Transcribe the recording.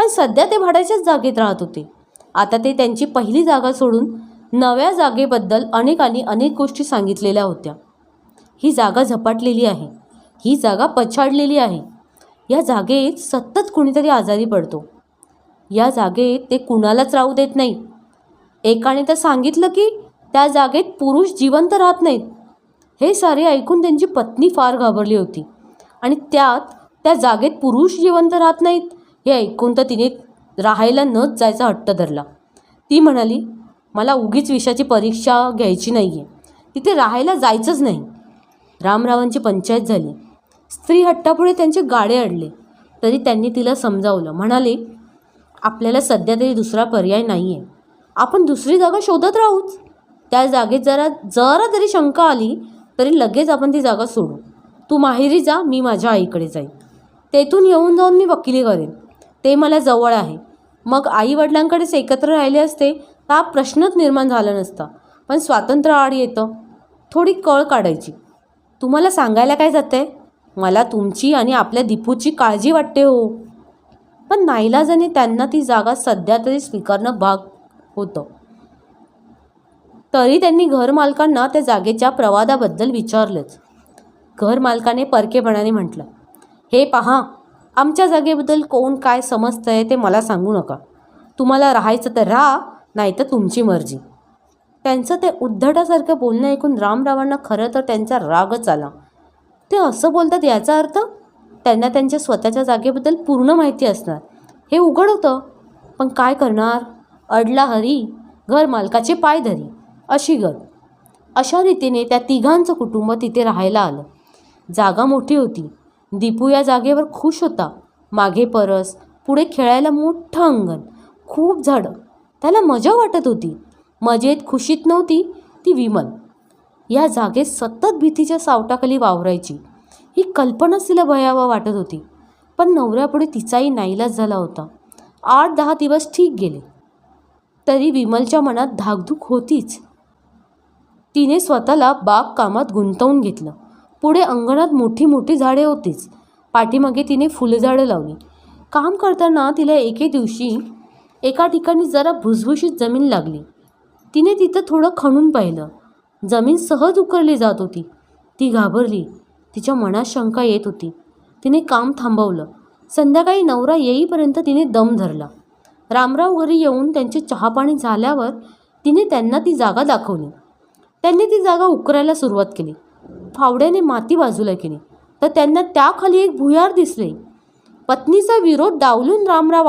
पण सध्या ते भाड्याच्याच जागेत राहत होते. आता ते त्यांची पहिली जागा सोडून नव्या जागेबद्दल अनेकांनी अनेक गोष्टी सांगितलेल्या होत्या. ही जागा झपाटलेली आहे. ही जागा पछाडलेली आहे. या जागेत सतत कुणीतरी आजारी पडतो. या जागेत ते कुणालाच राहू देत नाही. एकाने तर सांगितलं की त्या जागेत पुरुष जिवंत राहत नाहीत. हे सारे ऐकून त्यांची पत्नी फार घाबरली होती. आणि त्यात त्या जागेत पुरुष जिवंत राहत नाहीत. हे ऐकून तर तिने राहायला नच जायचा हट्ट धरला. ती म्हणाली मला उगीच विषयाची परीक्षा घ्यायची नाही आहे तिथे राहायला जायचंच नाही. रामरावांची पंचायत झाली. स्त्री हट्टापुढे त्यांचे गाडे अडले. तरी त्यांनी तिला समजावलं. म्हणाले आपल्याला सध्या तरी दुसरा पर्याय नाही आहे आपण दुसरी जागा शोधत राहूच. त्या जागेत जरा जरा तरी शंका आली तरी लगेच आपण ती जागा सोडू. तू माहेरी जा मी माझ्या आईकडे जाईन. तेथून येऊन जाऊन मी वकिली करेन. ते मला जवळ आहे. मग आई वडिलांकडेच एकत्र राहिले असते तर हा प्रश्नच निर्माण झाला नसता. पण स्वातंत्र्य आड येतं. थोडी कळ काढायची. तुम्हाला सांगायला काय जातंय? मला तुमची आणि आपल्या दीपूची काळजी वाटते हो. पण नाईलाजाने त्यांना ती जागा सध्या तरी स्वीकारणं भाग होतं. तरी त्यांनी घरमालकांना त्या जागेच्या प्रवादाबद्दल विचारलंच. घरमालकाने परकेपणाने म्हटलं हे पहा आमच्या जागेबद्दल कोण काय समजतं आहे ते मला सांगू नका. तुम्हाला राहायचं तर राहा नाही तर तुमची मर्जी. त्यांचं ते उद्धटासारखं बोलणं ऐकून रामरावांना खरं तर त्यांचा रागच आला. ते असं बोलतात याचा अर्थ? त्यांना त्यांच्या स्वतःच्या जागेबद्दल पूर्ण माहिती असणार. हे उघड होतं. पण काय करणार? अडला हरी घर मालकाचे पाय धरी अशी गत. अशा रीतीने त्या तिघांचं कुटुंब तिथे राहायला आलं. जागा मोठी होती. दीपू या जागेवर खुश होता. मागे परस पुढे खेळायला मोठं अंगण खूप झाडं. त्याला मजा वाटत होती. मजेत खुशीत नव्हती ती विमल. या जागेत सतत भीतीच्या सावटाखाली वावरायची. ही कल्पनाच तिला भयावह वाटत होती. पण नवऱ्यापुढे तिचाही नाईलाज झाला होता. आठ दहा दिवस ठीक गेले. तरी विमलच्या मनात धाकधूक होतीच. तिने स्वतःला बागकामात गुंतवून घेतलं. पुढे अंगणात मोठी मोठी झाडे होतीच. पाठीमागे तिने फुलझाडं लावली. काम करताना तिला एके दिवशी एका ठिकाणी जरा भुसभुशीत जमीन लागली. तिने तिथं थोडं खणून पाहिलं. जमीन सहज उकरली जात होती. ती घाबरली. तिच्या मनात शंका येत होती. तिने काम थांबवलं. संध्याकाळी नवरा येईपर्यंत तिने दम धरला. रामराव घरी येऊन त्यांचे चहापाणी झाल्यावर तिने त्यांना ती जागा दाखवली. त्यांनी ती जागा उकरायला सुरुवात केली. फावड्याने माती बाजूला केली. तर त्यांना त्याखाली एक भुयार दिसले. पत्नीचा विरोध डावलून रामराव